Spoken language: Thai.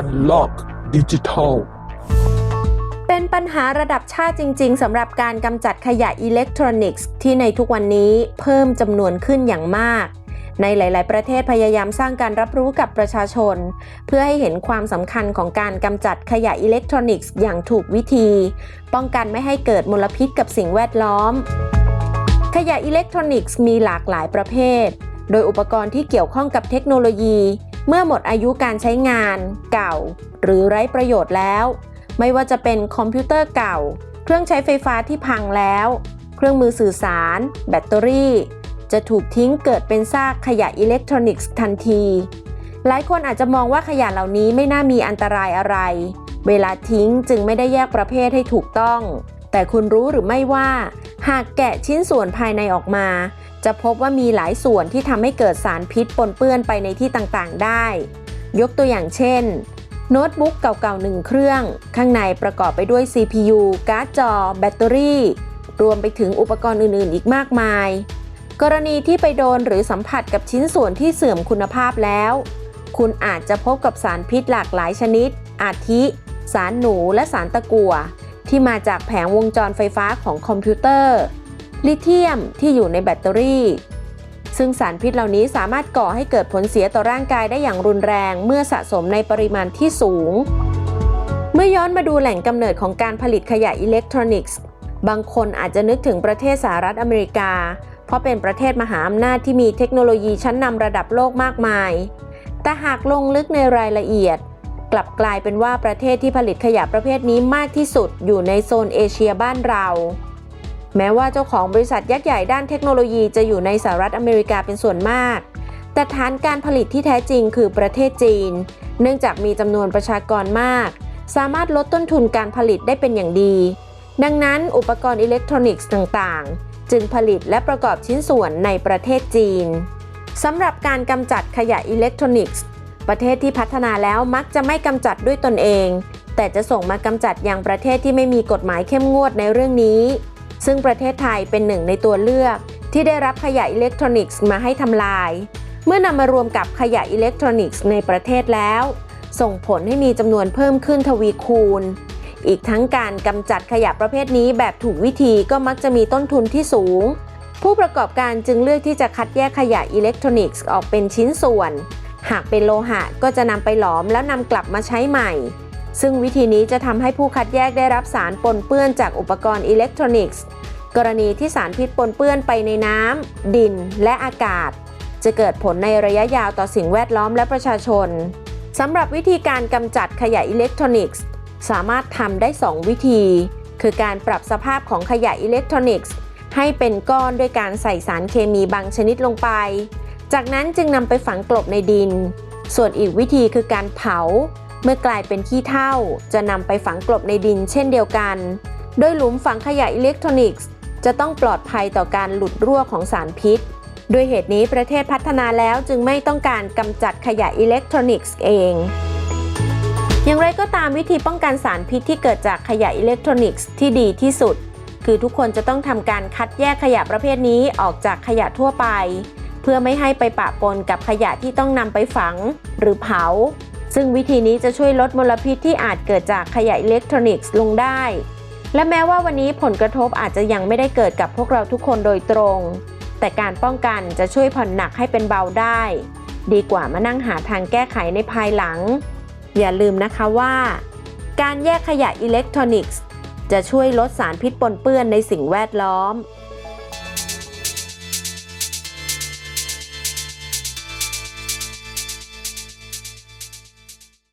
Unlock Digital เป็นปัญหาระดับชาติจริง ๆสำหรับการกำจัดขยะอิเล็กทรอนิกส์ที่ในทุกวันนี้เพิ่มจำนวนขึ้นอย่างมาก ในหลาย ๆ ประเทศพยายามสร้างการรับรู้กับประชาชน เพื่อให้เห็นความสำคัญของการกำจัดขยะอิเล็กทรอนิกส์อย่างถูกวิธี ป้องกันไม่ให้เกิดมลพิษกับสิ่งแวดล้อม ขยะอิเล็กทรอนิกส์มีหลากหลายประเภท โดยอุปกรณ์ที่เกี่ยวข้องกับเทคโนโลยี เมื่อหมดอายุการใช้งานเก่า หรือไร้ประโยชน์แล้ว ไม่ว่าจะเป็นคอมพิวเตอร์เก่า เครื่องใช้ไฟฟ้าที่พังแล้ว เครื่องมือสื่อสาร แบตเตอรี่ จะถูกทิ้งเกิดเป็นซากขยะอิเล็กทรอนิกส์ทันที หลายคนอาจจะมองว่าขยะเหล่านี้ไม่น่ามีอันตรายอะไร เวลาทิ้งจึงไม่ได้แยกประเภทให้ถูกต้อง แต่คุณรู้หรือไม่ว่า หากแกะชิ้นส่วนภายในออกมา จะพบว่ามีหลายส่วนที่ทำให้เกิดสารพิษปนเปื้อนไปในที่ต่างๆได้ ยกตัวอย่างเช่น โน้ตบุ๊กเก่าๆหนึ่งเครื่อง ข้างในประกอบไปด้วย CPU การ์ดจอ แบตเตอรี่ รวมไปถึงอุปกรณ์อื่นๆ อีกมากมาย กรณีที่ไปโดนหรือสัมผัสกับชิ้นส่วนที่เสื่อมคุณภาพแล้ว คุณอาจจะพบกับสารพิษหลากหลายชนิด อาทิ สารหนูและสารตะกั่วที่มาจากแผงวงจรไฟฟ้าของคอมพิวเตอร์ ลิเธียมที่อยู่ในแบตเตอรี่ ซึ่งสารพิษเหล่านี้สามารถก่อให้เกิดผลเสียต่อร่างกายได้อย่างรุนแรงเมื่อสะสมในปริมาณที่สูง เมื่อย้อนมาดูแหล่งกำเนิดของการผลิตขยะอิเล็กทรอนิกส์ บางคนอาจจะนึกถึงประเทศสหรัฐอเมริกา เพราะเป็นประเทศมหาอำนาจที่มีเทคโนโลยีชั้นนำระดับโลกมากมาย แต่หากลงลึกในรายละเอียดกลับกลายเป็นว่าประเทศที่ผลิตขยะประเภทนี้มากที่สุดอยู่ในโซนเอเชียบ้านเรา แม้ว่าเจ้าของบริษัทยักษ์ใหญ่ด้านเทคโนโลยีจะอยู่ในสหรัฐอเมริกาเป็นส่วนมาก แต่ฐานการผลิตที่แท้จริงคือประเทศจีน เนื่องจากมีจำนวนประชากรมาก สามารถลดต้นทุนการผลิตได้เป็นอย่างดี ดังนั้นอุปกรณ์อิเล็กทรอนิกส์ต่างๆ จึงผลิตและประกอบชิ้นส่วนในประเทศจีนสำหรับการกำจัดขยะอิเล็กทรอนิกส์ ประเทศที่พัฒนาแล้วมักจะไม่กำจัดด้วยตนเอง แต่จะส่งมากำจัดยังประเทศที่ไม่มีกฎหมายเข้มงวดในเรื่องนี้ ซึ่งประเทศไทยเป็นหนึ่งในตัวเลือก ที่ได้รับขยะอิเล็กทรอนิกส์มาให้ทำลาย เมื่อนำมารวมกับขยะอิเล็กทรอนิกส์ในประเทศแล้ว ส่งผลให้มีจำนวนเพิ่มขึ้นทวีคูณ อีกทั้งการกำจัดขยะประเภทนี้แบบถูกวิธีก็มักจะมีต้นทุนที่สูง ผู้ประกอบการจึงเลือกที่จะคัดแยกขยะอิเล็กทรอนิกส์ออกเป็นชิ้นส่วน หากเป็นโลหะก็จะนำไปหลอมแล้วนำกลับมาใช้ใหม่ ซึ่งวิธีนี้จะทำให้ผู้คัดแยกได้รับสารปนเปื้อนจากอุปกรณ์อิเล็กทรอนิกส์ กรณีที่สารพิษปนเปื้อนไปในน้ำดินและอากาศ จะเกิดผลในระยะยาวต่อสิ่งแวดล้อมและประชาชนสำหรับวิธีการกำจัดขยะอิเล็กทรอนิกส์ สามารถทำได้ 2 วิธี คือการปรับสภาพของขยะอิเล็กทรอนิกส์ให้เป็นก้อนด้วยการใส่สารเคมีบางชนิดลงไป จากนั้นจึงนำไปฝังกลบในดิน ส่วนอีกวิธีคือการเผา เมื่อกลายเป็นขี้เถ้าจะนำไปฝังกลบในดินเช่นเดียวกัน โดยหลุมฝังขยะอิเล็กทรอนิกส์ จะต้องปลอดภัยต่อการหลุดรั่วของสารพิษ ด้วยเหตุนี้ประเทศพัฒนาแล้วจึงไม่ต้องการกำจัดขยะอิเล็กทรอนิกส์เอง อย่างไรก็ตามวิธีป้องกันสารพิษที่เกิดจากขยะอิเล็กทรอนิกส์ที่ดีที่สุด คือทุกคนจะต้องทำการคัดแยกขยะประเภทนี้ออกจากขยะทั่วไป เพื่อไม่ให้ไปปะปนกับขยะที่ต้องนำไปฝังหรือเผา ซึ่งวิธีนี้จะช่วยลดมลพิษที่อาจเกิดจากขยะอิเล็กทรอนิกส์ลงได้ และแม้ว่าวันนี้ผลกระทบอาจจะยังไม่ได้เกิดกับพวกเราทุกคนโดยตรง แต่การป้องกันจะช่วยผ่อนหนักให้เป็นเบาได้ ดีกว่ามานั่งหาทางแก้ไขในภายหลัง อย่าลืมนะคะว่า การแยกขยะอิเล็กทรอนิกส์จะช่วยลดสารพิษปนเปื้อนในสิ่งแวดล้อม